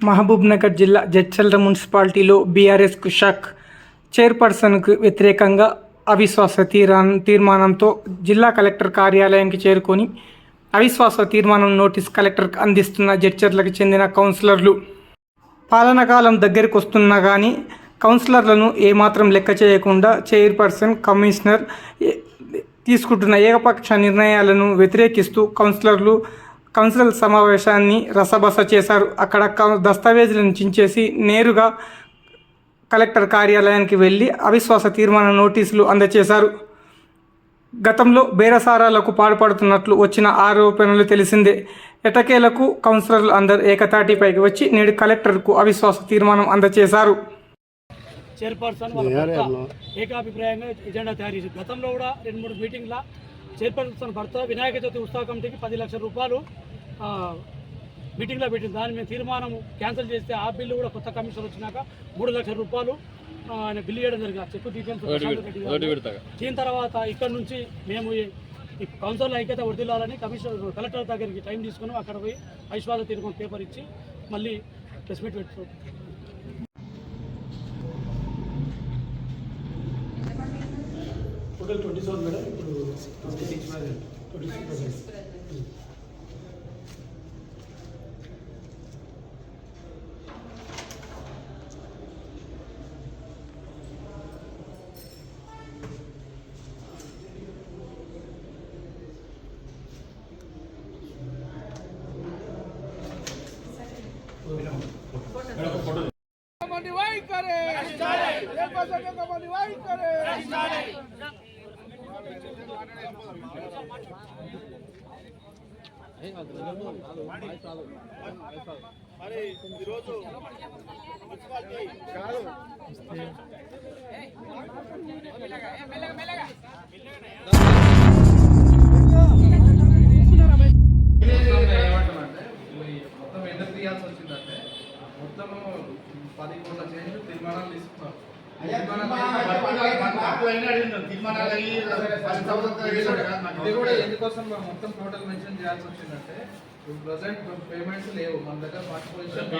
మహబూబ్నగర్ జిల్లా జడ్చల్ర మున్సిపాలిటీలో బీఆర్ఎస్కు షాక్. చైర్పర్సన్కు వ్యతిరేకంగా అవిశ్వాస తీరా తీర్మానంతో జిల్లా కలెక్టర్ కార్యాలయానికి చేరుకొని అవిశ్వాస తీర్మానం నోటీస్ కలెక్టర్కు అందిస్తున్న జడ్చర్లకు చెందిన కౌన్సిలర్లు. పాలనకాలం దగ్గరికి వస్తున్నా కానీ కౌన్సిలర్లను ఏమాత్రం లెక్క చేయకుండా చైర్పర్సన్ కమిషనర్ తీసుకుంటున్న ఏకపక్ష నిర్ణయాలను వ్యతిరేకిస్తూ కౌన్సిలర్లు కౌన్సిలర్ సమావేశాన్ని రసబస చేశారు. అక్కడ దస్తావేజులను చించేసి నేరుగా కలెక్టర్ కార్యాలయానికి వెళ్ళి అవిశ్వాస తీర్మాన నోటీసులు అందజేశారు గతంలో బేరసారాలకు పాల్పడుతున్నట్లు వచ్చిన ఆరోపణలు తెలిసిందే. ఎటకేలకు కౌన్సిలర్లు అందరు ఏకతాటిపైకి వచ్చి నేడు కలెక్టర్కు అవిశ్వాస తీర్మానం అందజేశారు చైర్పర్సన్ ఏకాభిప్రాయంగా ఎజెండా తయారు చేసి గతంలో కూడా రెండు మూడు మీటింగ్ల చైర్పర్సన్ భర్త వినాయక చవితి ఉత్సవ కమిటీకి పది లక్షల రూపాయలు మీటింగ్లో పెట్టింది. దాని మీద తీర్మానం క్యాన్సిల్ చేస్తే ఆ బిల్లు కూడా కొత్త కమిషన్ వచ్చినాక మూడు లక్షల రూపాయలు ఆయన బిల్లు చేయడం జరిగింది. ఆ చెక్కు డీటెయిల్స్. దీని తర్వాత ఇక్కడ నుంచి మేము ఈ- కౌన్సిల్ ఐక్యత వర్దిల్లాలని కమిషనర్ కలెక్టర్ దగ్గరికి టైం తీసుకుని అక్కడ పోయి ఐశ్వాద తీర్మానం పేపర్ ఇచ్చి మళ్ళీ ప్రెస్ మీట్ పెట్టుకోండి టోటల్ ట్వంటీ సెవెన్ మేడం ఇప్పుడు ట్వంటీ సిక్స్ ట్వంటీ సిక్స్ मंडवाई करे निर्वाचन का मंडवाई करे మరి ఈరోజు మున్సిపాలిటీ కాదు ఏమంటామంటే మొత్తం ఎందుకు తీయాల్సి వచ్చిందంటే మొత్తం పది కోట్ల చేంజ్ తీర్మానాలు తీసుకున్నారు ఇది కూడా ఎందుకోసం మొత్తం టోటల్ మెన్షన్ చేయాల్సి వచ్చిందంటే ప్రజెంట్ పేమెంట్స్ లేవు. మన దగ్గర ఫస్ట్ పొజిషన్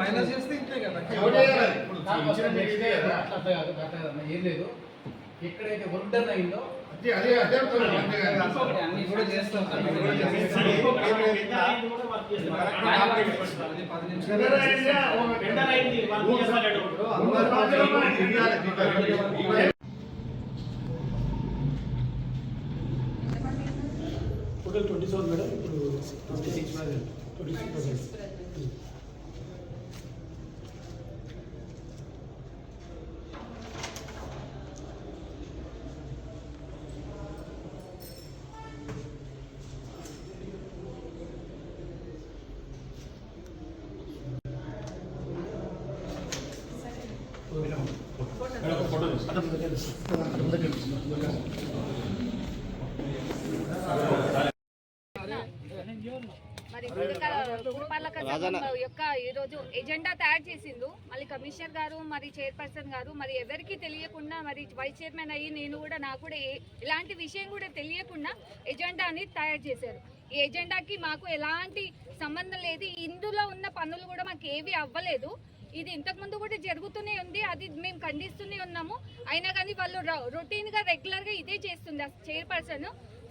మైనస్ చేస్తే ఇంతే కదా. ఏం లేదు. ఎక్కడైతే వర్క్ డన్ అయిందో అన్ని కూడా చేస్తాం. అన్ని కూడా చేస్తాం. టోటల్ ట్వంటీ సెవెన్ మేడం ఇప్పుడు ట్వంటీ సిక్స్ ట్వంటీ సిక్స్ మరి యొక్క ఈరోజు ఎజెండా తయారు చేసిండు. మళ్ళీ కమిషనర్ గారు మరి చైర్పర్సన్ గారు మరి ఎవరికి తెలియకుండా మరి వైస్ చైర్మన్ అయ్యి నేను కూడా నాకు కూడా ఏ- ఎలాంటి విషయం కూడా తెలియకుండా ఎజెండాని తయారు చేశారు. ఈ ఎజెండాకి మాకు ఎలాంటి సంబంధం లేదు. ఇందులో ఉన్న పనులు కూడా మాకు ఏవి అవ్వలేదు. ఇది ఇంతకు ముందు కూడా జరుగుతూనే ఉంది అది మేము ఖండిస్తూనే ఉన్నాము. అయినా కానీ వాళ్ళు రొటీన్గా రెగ్యులర్గా ఇదే చేస్తుంది చైర్పర్సన్.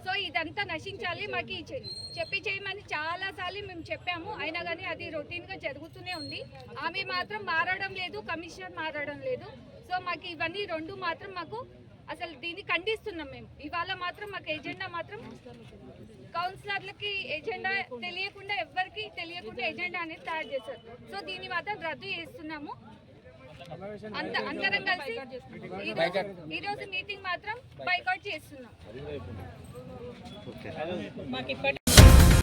సో ఇదంతా నశించాలి మాకు ఈ చె- చెప్పి చేయమని చాలా సార్లు మేము చెప్పాము. అయినా కానీ అది రొటీన్గా జరుగుతూనే ఉంది. ఆమె మాత్రం మారడం లేదు కమిషనర్ మారడం లేదు. సో మాకు ఇవన్నీ రెండు మాత్రం మాకు అసలు దీన్ని ఖండిస్తున్నాం మేము. ఇవాళ మాత్రం మాకు ఎజెండా మాత్రం కౌన్సిలర్లకి ఎజెండా తెలియకుండా ఎవ్వరికి తెలియకుండా ఎజెండా అనేది తయారు చేశారు. సో దీన్ని మాత్రం రద్దు చేస్తున్నాము. అంత అందరం కలిసి ఈరోజు- ఈరోజు మీటింగ్ మాత్రం బైకౌట్ చేస్తున్నాం.